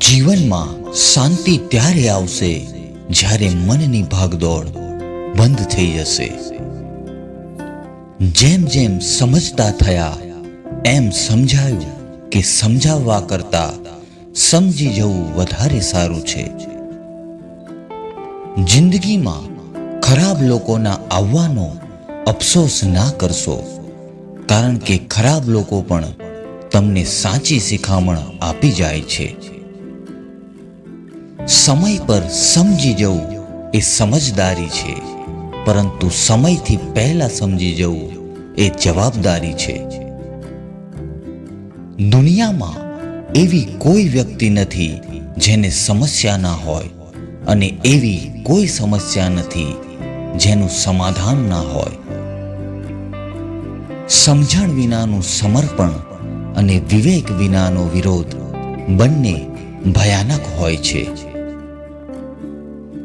જીવનમાં શાંતિ ત્યારે આવશે જ્યારે મનની ભાગદોડ બંધ થઈ જશે. જેમ જેમ સમજતા થયા, એમ સમજાયું કે સમજાવવા કરતા સમજી જવું વધારે સારું છે. જિંદગીમાં ખરાબ લોકોના આવવાનો અફસોસ ના કરશો, કારણ કે ખરાબ લોકો પણ તમને સાચી શિખામણ આપી જાય છે. સમય પર સમજી જવું એ સમજદારી છે, પરંતુ સમયથી પહેલા સમજી જવું એ જવાબદારી છે. દુનિયામાં એવી કોઈ વ્યક્તિ નથી જેને સમસ્યા ના હોય અને એવી કોઈ સમસ્યા નથી જેનું સમાધાન ના હોય. સમજણ વિનાનું સમર્પણ અને વિવેક વિનાનો વિરોધ બંને ભયાનક હોય છે.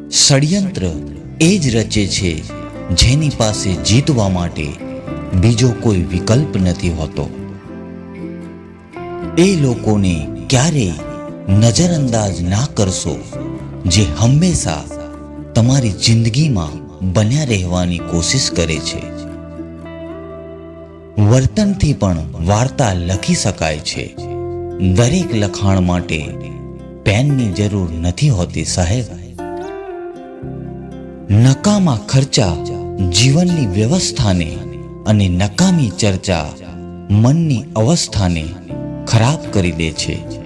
ષડયંત્ર એ જ રચે છે જેની પાસે જીતવા માટે બીજો કોઈ વિકલ્પ નથી હોતો. એ લોકોને ક્યારેય નજરઅંદાજ ના કરશો જે હંમેશા તમારી જિંદગીમાં બન્યા રહેવાની કોશિશ કરે છે. વર્તનથી પણ વાર્તા લખી શકાય છે. દરેક લખાણ માટે પેનની જરૂર નથી હોતી સાહેબ. નકામા ખર્ચા જીવનની વ્યવસ્થાને અને નકામી ચર્ચા મનની અવસ્થાને ખરાબ કરી દે છે.